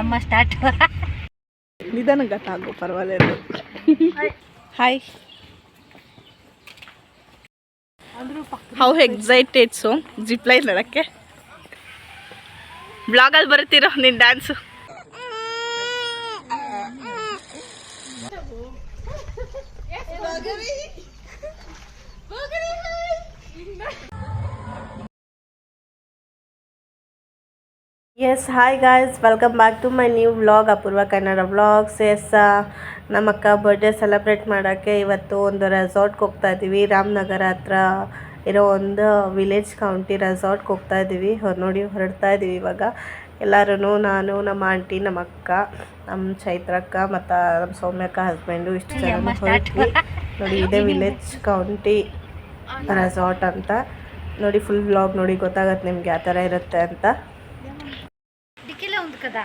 ಅಮ್ಮ ಸ್ಟಾರ್ಟ್ ನಿಧಾನಕ್ಕೆ ಆಗು ಪರವಾಗಿಲ್ಲ. Hi how excited so zip line ನೋಡಕ್ಕೆ. ಬ್ಲಾಗಲ್ಲಿ ಬರ್ತಿರೋ ನಿನ್ನ dance yes hi guys welcome back to my new vlog Apoorva Kannada vlogs yes ನಮ್ಮ ಅಕ್ಕ ಬರ್ಡೇ ಸೆಲೆಬ್ರೇಟ್ ಮಾಡೋಕ್ಕೆ ಇವತ್ತು ಒಂದು ರೆಸಾರ್ಟ್ಗೆ ಹೋಗ್ತಾ ಇದ್ದೀವಿ ರಾಮನಗರ ಹತ್ರ ಇರೋ ಒಂದು ವಿಲೇಜ್ ಕೌಂಟಿ ರೆಸಾರ್ಟ್ಗೆ ಹೋಗ್ತಾ ಇದ್ದೀವಿ ಹೊರ ನೋಡಿ ಹೊರಡ್ತಾ ಇದ್ದೀವಿ ಇವಾಗ. ಎಲ್ಲರೂ ನಾನು ನಮ್ಮ ಆಂಟಿ ನಮ್ಮ ಅಕ್ಕ ನಮ್ಮ ಚೈತ್ರಕ್ಕ ಮತ್ತು ನಮ್ಮ ಸೌಮ್ಯಕ್ಕ ಹಸ್ಬೆಂಡು ಇಷ್ಟು ಜನ ಹೊರಟ್ವಿ. ನೋಡಿ ಇದೇ ವಿಲೇಜ್ ಕೌಂಟಿ ರೆಸಾರ್ಟ್ ಅಂತ. ನೋಡಿ ಫುಲ್ ವ್ಲಾಗ್ ನೋಡಿ ಗೊತ್ತಾಗತ್ತೆ ನಿಮ್ಗೆ ಯಾವ ಥರ ಇರುತ್ತೆ ಅಂತ. కదా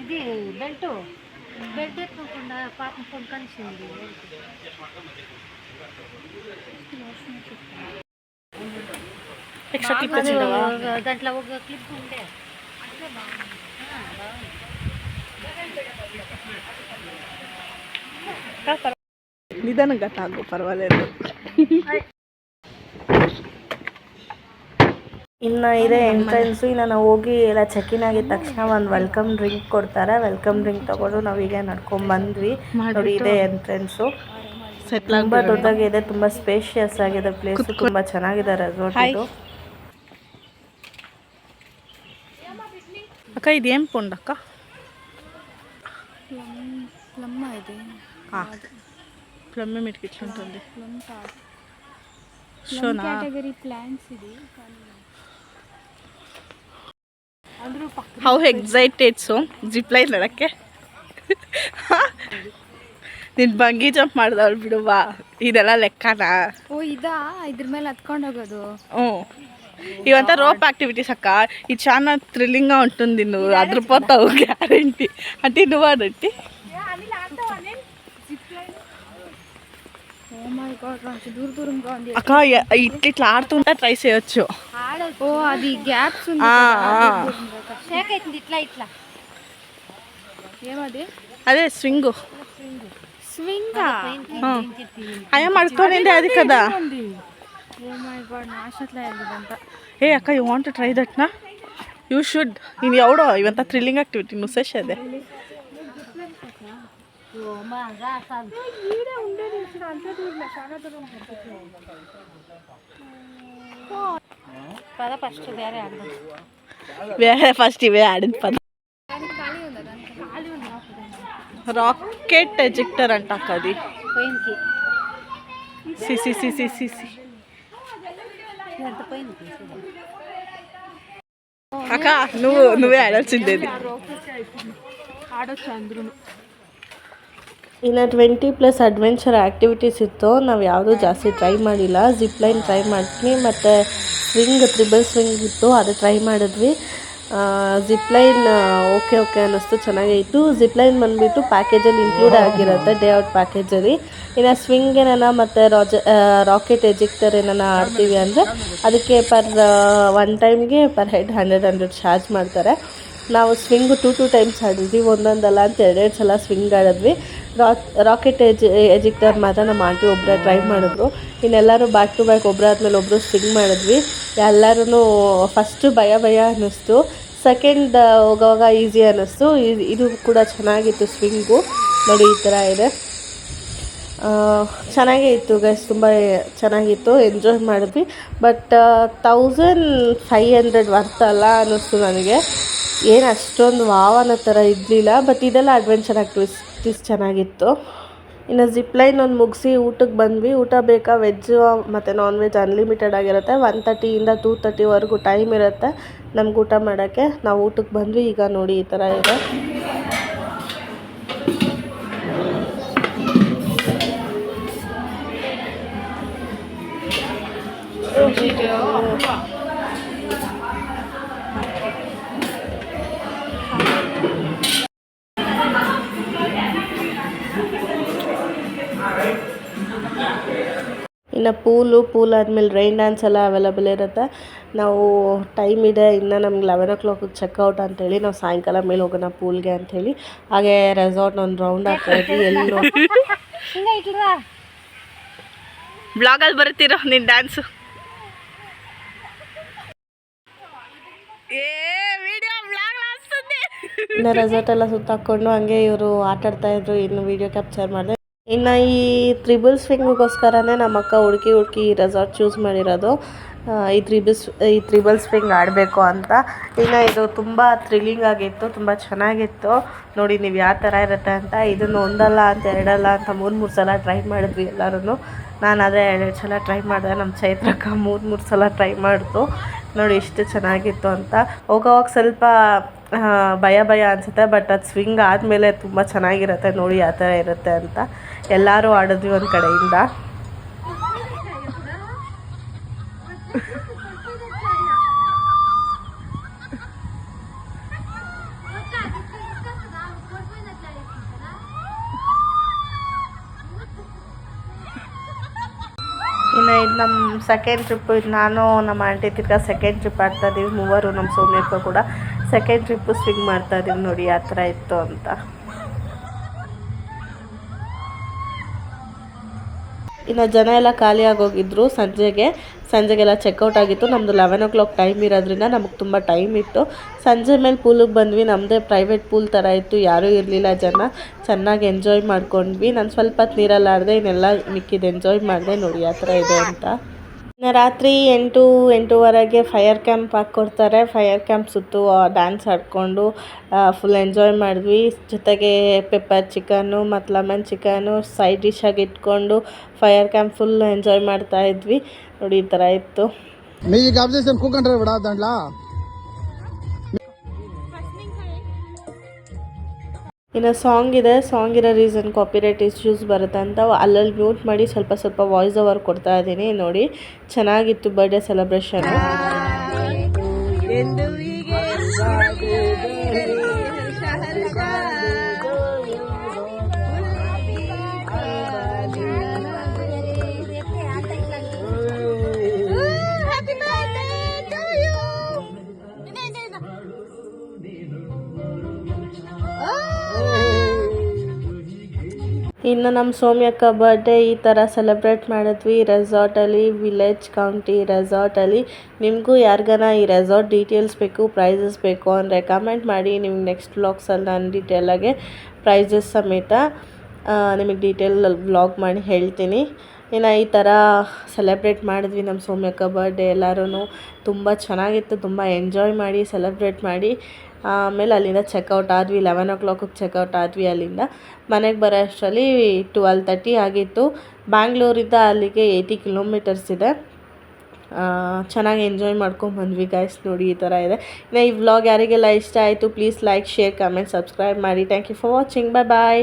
ఇది బెల్ట్. బెల్ట్ ఎక్కకుండా పాపం కొనుకొనిచ్చింది దాంట్లో ఒక క్లిప్ ఉండే. నిదానంగా తాగు పర్వాలేదు. ಇನ್ನು ಇದೆ ಎಂಟ್ರೆನ್ಸು ಇನ್ನು ನಾವು ಹೋಗಿ ಎಲ್ಲ ಚೆಕಿನ್ ಆಗಿದ ತಕ್ಷಣ ಒಂದು ವೆಲ್ಕಮ್ ಡ್ರಿಂಕ್ ಕೊಡ್ತಾರೆ. ವೆಲ್ಕಮ್ ಡ್ರಿಂಕ್ ತೊಗೊಂಡು ನಾವೀಗ ನಡ್ಕೊಂಡು ಬಂದ್ವಿ. ನೋಡಿ ಇದೆ ಎಂಟ್ರೆನ್ಸು ತುಂಬ ದೊಡ್ಡದಾಗಿದೆ ತುಂಬ ಸ್ಪೇಷಿಯಸ್ ಆಗಿದೆ ಪ್ಲೇಸ್ ತುಂಬ ಚೆನ್ನಾಗಿದೆ ರೆಸಾರ್ಟ್ ಇದು. ಅಕ್ಕ ಇದೇನು ಪುಂಡ್ ಅಕ್ಕ? ಪ್ಲಮ್ಮ ಇದೆ. ಪ್ಲಮ್ಮೆ ಮಿಟ್ಕಿಟ್ಲು ಅಂತಂದೆ ಶೋನಾ? ಕ್ಯಾಟಗರಿ ಪ್ಲಾನ್ಸ್ ಇದೆ. ಹೌ ಎಕ್ಸೈಟೆಡ್ ಸೊ ಜಿಪ್ಲೈನ್ ನೋಡೋಕ್ಕೆ ನಿನ್ ಬಂಗಿ ಜಂಪ್ ಬಿಡು ಬ್ವಾ ಇದೆಲ್ಲ ಲೆಕ್ಕನಾ? ಓ ಇದಾ? ಇದ್ರ ಮೇಲೆ ಹತ್ಕೊಂಡು ಹೋಗೋದು. ಹ್ಞೂ. ಇವಂತ ರೋಪ್ ಆಕ್ಟಿವಿಟೀಸ್ ಅಕ್ಕ. ಈ ಚಾನ ಥ್ರಿಲ್ಲಿಂಗ ಉಂಟು ನಿನ್ನು ಅದ್ರ ಪೋತಾವು ಗ್ಯಾರಂಟಿ ಅಟ್ಟಿ ನೋವಾಡಟ್ಟಿ అక్క ఇట్లా ఇట్లా ఆడుతుంటే ట్రై చేయొచ్చు. ఓ అది గ్యాప్స్ ఉంది ఆ, ఆ. షేక్ అవుతుంది ఇట్లా ఇట్లా. ఏమది? అదే స్వింగ్ స్వింగ్ అయ్యా మడుకోనింది అది కదా. ఓ మై గాడ్ నాశట్లా ఇదంతా. ఏ అక్క యూ వాంట్ ట్రై దట్ నా యూ షుడ్ ఇది ఎవడో ఇవంతా థ్రిల్లింగ్ యాక్టివిటీ నువ్వు చేసేదే. ఫస్ట్ వేరే ఫస్ట్ ఇవే ఆడింది పద రాకెట్ ఎజెక్టర్ అంట అది అక్క నువ్వు నువ్వే ఆడాల్సిందేది ఆడొచ్చు అందరూ ಇನ್ನು ಟ್ವೆಂಟಿ ಪ್ಲಸ್ ಅಡ್ವೆಂಚರ್ ಆ್ಯಕ್ಟಿವಿಟೀಸ್ ಇತ್ತು, ನಾವು ಯಾವುದೂ ಜಾಸ್ತಿ ಟ್ರೈ ಮಾಡಿಲ್ಲ. ಜಿಪ್ ಲೈನ್ ಟ್ರೈ ಮಾಡ್ತೀನಿ ಮತ್ತು ಸ್ವಿಂಗ್ ತ್ರಿಬಲ್ ಸ್ವಿಂಗ್ ಇತ್ತು, ಅದು ಟ್ರೈ ಮಾಡಿದ್ವಿ. ಜಿಪ್ ಲೈನ್ ಓಕೆ ಓಕೆ ಅನ್ನಿಸ್ತು ಚೆನ್ನಾಗೇ ಇತ್ತು. ಜಿಪ್ ಲೈನ್ ಬಂದುಬಿಟ್ಟು ಪ್ಯಾಕೇಜಲ್ಲಿ ಇನ್ಕ್ಲೂಡ್ ಆಗಿರುತ್ತೆ ಡೇ ಔಟ್ ಪ್ಯಾಕೇಜಲ್ಲಿ ಇನ್ನು ಸ್ವಿಂಗ್ ಏನಾನ ಮತ್ತು ರಾಜ ರಾಕೆಟ್ ಎಜೆಕ್ಟರ್ ಏನಾನ ಆಡ್ತೀವಿ ಅಂದರೆ, ಅದಕ್ಕೆ ಪರ್ ಒನ್ ಟೈಮ್ಗೆ per head hundred hundred charge ಮಾಡ್ತಾರೆ. ನಾವು ಸ್ವಿಂಗು ಟೂ ಟೂ ಟೈಮ್ಸ್ ಆಡಿದ್ವಿ, ಒಂದೊಂದಲ್ಲ ಅಂತ ಎರಡೆರಡು ಸಲ ಸ್ವಿಂಗ್ ಆಡಿದ್ವಿ. ರಾಕೆಟ್ ಎಜ್, ಎಜಿಕ್ಟರ್ ಮಾತ್ರ ನಮ್ಮ ಆಂಟಿ ಒಬ್ಬರೇ ಟ್ರೈ ಮಾಡಿದ್ರು. ಇನ್ನೆಲ್ಲರೂ ಬ್ಯಾಕ್ ಟು ಬ್ಯಾಕ್ ಒಬ್ಬರಾದ್ಮೇಲೆ ಒಬ್ಬರು ಸ್ವಿಂಗ್ ಮಾಡಿದ್ವಿ. ಎಲ್ಲರೂ ಫಸ್ಟು ಭಯ ಭಯ ಅನ್ನಿಸ್ತು. ಸೆಕೆಂಡ್ ಹೋಗೋವಾಗ ಈಸಿ ಅನ್ನಿಸ್ತು. ಇದು- ಕೂಡ ಚೆನ್ನಾಗಿತ್ತು ಸ್ವಿಂಗು. ನೋಡಿ, ಈ ಥರ ಇದೆ. ಚೆನ್ನಾಗೇ ಇತ್ತು ಗೈಸ್ ತುಂಬ ಚೆನ್ನಾಗಿತ್ತು ಎಂಜಾಯ್ ಮಾಡಿದ್ವಿ. But thousand five hundred worth ಅಲ್ಲ ಅನ್ನಿಸ್ತು ನನಗೆ. ಏನು ಅಷ್ಟೊಂದು ವಾವ್ ಅನ್ನೋ ಥರ ಇರಲಿಲ್ಲ ಬಟ್ ಇದೆಲ್ಲ ಅಡ್ವೆಂಚರ್ ಆ್ಯಕ್ಟಿವಿಟೀಸ್ ಚೆನ್ನಾಗಿತ್ತು. ಇನ್ನು ಜಿಪ್ ಲೈನ್ ಒಂದು ಮುಗಿಸಿ ಊಟಕ್ಕೆ ಬಂದ್ವಿ. ಊಟ ಬೇಕಾ? ವೆಜ್ಜು ಮತ್ತು ನಾನ್ ವೆಜ್ ಅನ್ಲಿಮಿಟೆಡ್ ಆಗಿರುತ್ತೆ ಒನ್ ತರ್ಟಿಯಿಂದ ಟೂ ತರ್ಟಿವರೆಗೂ ಟೈಮ್ ಇರುತ್ತೆ ನಮ್ಗೆ ಊಟ ಮಾಡೋಕ್ಕೆ. ನಾವು ಊಟಕ್ಕೆ ಬಂದ್ವಿ. ಈಗ ನೋಡಿ ಈ ಥರ ಇದೆ. ಇನ್ನು ಪೂಲು ಪೂಲ್ ಆದಮೇಲೆ ರೈನ್ ಡ್ಯಾನ್ಸ್ ಎಲ್ಲ ಅವೈಲಬಲ್ ಇರುತ್ತೆ. ನಾವು ಟೈಮ್ ಇದೆ ಇನ್ನು ನಮ್ಗೆ ಲೆವೆನ್ ಓ ಕ್ಲಾಕಿಗೆ ಚೆಕ್ಔಟ್ ಅಂತೇಳಿ ನಾವು ಸಾಯಂಕಾಲ ಮೇಲೆ ಹೋಗೋಣ ಪೂಲ್ಗೆ ಅಂಥೇಳಿ ಹಾಗೆ ರೆಸಾರ್ಟ್ ಒಂದು ರೌಂಡ್ ಹಾಕ್ತಾಯಿದ್ವಿ ಎಲ್ಲಿ ಬ್ಲಾಗಲ್ಲಿ ಬರುತ್ತೀರೋ ನಿನ್ನ ಡ್ಯಾನ್ಸು ಇನ್ನು ರೆಸಾರ್ಟ್ ಎಲ್ಲ ಸುತ್ತಾಕೊಂಡು ಹಂಗೆ ಇವರು ಆಟಾಡ್ತಾ ಇದ್ರು, ಇನ್ನು ವಿಡಿಯೋ ಕ್ಯಾಪ್ಚರ್ ಮಾಡಿದೆ. ಇನ್ನು ಈ ತ್ರಿಬಲ್ ಸ್ವಿಂಗಿಗೋಸ್ಕರನೇ ನಮ್ಮ ಅಕ್ಕ ಹುಡುಕಿ ಹುಡುಕಿ ರೆಸಾರ್ಟ್ ಚೂಸ್ ಮಾಡಿರೋದು. ಈ ತ್ರಿಬಲ್ ಈ ತ್ರಿಬಲ್ ಸ್ವಿಂಗ್ ಆಡಬೇಕು ಅಂತ. ಇನ್ನು ಇದು ತುಂಬ ಥ್ರಿಲ್ಲಿಂಗ್ ಆಗಿತ್ತು, ತುಂಬ ಚೆನ್ನಾಗಿತ್ತು. ನೋಡಿ ನೀವು ಯಾವ ಥರ ಇರುತ್ತೆ ಅಂತ. ಇದನ್ನು ಒಂದಲ್ಲ ಅಂತ, ಎರಡಲ್ಲ ಅಂತ ಮೂರು ಮೂರು ಸಲ ಟ್ರೈ ಮಾಡಿದ್ವಿ ಎಲ್ಲರೂ ನಾನು ಅದೇ ಎರಡು ಸಲ ಟ್ರೈ ಮಾಡಿದೆ ನಮ್ಮ ಚೈತ್ರಕ್ಕ ಮೂರು ಮೂರು ಸಲ ಟ್ರೈ ಮಾಡಿತು. ನೋಡಿ ಎಷ್ಟು ಚೆನ್ನಾಗಿತ್ತು ಅಂತ. ಹೋಗೋವಾಗ ಸ್ವಲ್ಪ ಭಯ ಭಯ ಅನಿಸುತ್ತೆ ಬಟ್ ಅದು ಸ್ವಿಂಗ್ ಆದಮೇಲೆ ತುಂಬ ಚೆನ್ನಾಗಿರುತ್ತೆ. ನೋಡಿ ಆ ಥರ ಇರುತ್ತೆ ಅಂತ. ಎಲ್ಲರೂ ಆಡಿದ್ವಿ ಒಂದು ಕಡೆಯಿಂದ. ಇನ್ನು ಇದು ನಮ್ಮ ಸೆಕೆಂಡ್ ಟ್ರಿಪ್ಪು ಇದು ನಾನು, ನಮ್ಮ ಆಂಟಿ ತಿರ್ಗಾ ಸೆಕೆಂಡ್ ಟ್ರಿಪ್ ಆಡ್ತಾ ಇದ್ದೀವಿ ಮೂವರು ನಮ್ಮ ಸೋಮ್ಯಕ್ಕ ಕೂಡ. ಸೆಕೆಂಡ್ ಟ್ರಿಪ್ಪು ಸ್ವಿಂಗ್ ಮಾಡ್ತಾ ಇದೀವಿ ನೋಡಿ, ಆ ಥರ ಇತ್ತು ಅಂತ. ಇನ್ನು ಜನ ಎಲ್ಲ ಆಗೋಗಿದ್ರು ಸಂಜೆಗೆ. ಸಂಜೆಗೆಲ್ಲ ಚೆಕ್ಔಟ್ ಆಗಿತ್ತು. ನಮ್ಮದು ಲೆವೆನ್ ಓ ಕ್ಲಾಕ್ ಟೈಮ್ ಇರೋದ್ರಿಂದ ನಮಗೆ ತುಂಬ ಟೈಮ್ ಇತ್ತು. ಸಂಜೆ ಮೇಲೆ ಪೂಲಿಗೆ ಬಂದ್ವಿ. ನಮ್ಮದೇ ಪ್ರೈವೇಟ್ ಪೂಲ್ ಥರ ಇತ್ತು. ಯಾರೂ ಇರಲಿಲ್ಲ ಜನ. ಚೆನ್ನಾಗಿ ಎಂಜಾಯ್ ಮಾಡ್ಕೊಂಡ್ವಿ. ನಾನು ಸ್ವಲ್ಪ ಹೊತ್ತು ನೀರಲ್ಲಿ ಆಡಿದೆ ಇನ್ನೆಲ್ಲ ಮಿಕ್ಕಿದ್ದು ಎಂಜಾಯ್ ಮಾಡಿದೆ ನೋಡಿ, ಆ ಥರ ಇದೆ ಅಂತ. ರಾತ್ರಿ ಎಂಟು, ಎಂಟೂವರೆಗೆ ಫೈರ್ ಕ್ಯಾಂಪ್ ಹಾಕ್ಕೊಡ್ತಾರೆ ಫೈರ್ ಕ್ಯಾಂಪ್ ಸುತ್ತು ಡ್ಯಾನ್ಸ್ ಆಡಿಕೊಂಡು ಫುಲ್ ಎಂಜಾಯ್ ಮಾಡಿದ್ವಿ. ಜೊತೆಗೆ ಪೆಪ್ಪರ್ ಚಿಕನ್ನು ಮತ್ತು ಲೆಮನ್ ಚಿಕನು ಸೈಡ್ ಡಿಶಾಗಿ ಇಟ್ಕೊಂಡು ಫೈರ್ ಕ್ಯಾಂಪ್ ಫುಲ್ ಎಂಜಾಯ್ ಮಾಡ್ತಾ ಇದ್ವಿ. ನೋಡಿ ಈ ಥರ ಇತ್ತು. ಇನ್ನು ಸಾಂಗ್ ಇದೆ ಸಾಂಗ್ ಇರೋ ರೀಸನ್ ಕಾಪಿರೈಟ್ ಇಶ್ಯೂಸ್ ಬರುತ್ತೆ ಅಂತ ಅಲ್ಲಲ್ಲಿ ಮ್ಯೂಟ್ ಮಾಡಿ ಸ್ವಲ್ಪ ಸ್ವಲ್ಪ ವಾಯ್ಸ್ ಓವರ್ ಕೊಡ್ತಾ ಇದ್ದೀನಿ, ನೋಡಿ. ಚೆನ್ನಾಗಿತ್ತು ಬರ್ಡೇ ಸೆಲೆಬ್ರೇಷನ್ ಇನ್ನು ನಮ್ಮ ಸೌಮ್ಯಕ್ಕ ಬರ್ಡೇ ಈ ಥರ ಸೆಲೆಬ್ರೇಟ್ ಮಾಡಿದ್ವಿ ರೆಸಾರ್ಟಲ್ಲಿ ವಿಲೇಜ್ ಕೌಂಟಿ ರೆಸಾರ್ಟಲ್ಲಿ ನಿಮಗೂ ಯಾರಿಗಾನ ಈ ರೆಸಾರ್ಟ್ ಡೀಟೇಲ್ಸ್ ಬೇಕು ಪ್ರೈಸಸ್ ಬೇಕು ಅಂದರೆ ಕಮೆಂಟ್ ಮಾಡಿ, ನಿಮ್ಗೆ ನೆಕ್ಸ್ಟ್ ವ್ಲಾಗ್ಸಲ್ಲಿ ನಾನು ಡೀಟೇಲಾಗೆ ಪ್ರೈಸಸ್ ಸಮೇತ ನಿಮಗೆ ಡೀಟೇಲ್ ವ್ಲಾಗ್ ಮಾಡಿ ಹೇಳ್ತೀನಿ. ಇನ್ನು ಈ ಥರ ಸೆಲೆಬ್ರೇಟ್ ಮಾಡಿದ್ವಿ ನಮ್ಮ ಸೌಮ್ಯಕ್ಕ ಬರ್ಡೇ ಎಲ್ಲರೂ ತುಂಬ ಚೆನ್ನಾಗಿತ್ತು, ತುಂಬ ಎಂಜಾಯ್ ಮಾಡಿ ಸೆಲೆಬ್ರೇಟ್ ಮಾಡಿ. ಆಮೇಲೆ ಅಲ್ಲಿಂದ ಚೆಕ್ಔಟ್ ಆದ್ವಿ ಲೆವೆನ್ ಓ ಕ್ಲಾಕಿಗೆ ಚೆಕ್ಔಟ್ ಆದ್ವಿ ಅಲ್ಲಿಂದ. ಮನೆಗೆ ಬರೋ ಅಷ್ಟರಲ್ಲಿ ಟ್ವೆಲ್ ತರ್ಟಿ ಆಗಿತ್ತು. ಬ್ಯಾಂಗ್ಳೂರಿಂದ ಅಲ್ಲಿಗೆ ಏಯ್ಟಿ ಕಿಲೋಮೀಟರ್ಸ್ ಇದೆ. ಚೆನ್ನಾಗಿ ಎಂಜಾಯ್ ಮಾಡ್ಕೊಂಡು ಬಂದ್ವಿ ಗಾಯ್ಸ್ ನೋಡಿ ಈ ಥರ ಇದೆ. ಇನ್ನು ಈ ವ್ಲಾಗ್ ಯಾರಿಗೆಲ್ಲ ಇಷ್ಟ ಆಯಿತು please like share comment subscribe ಮಾಡಿ. Thank you for watching bye bye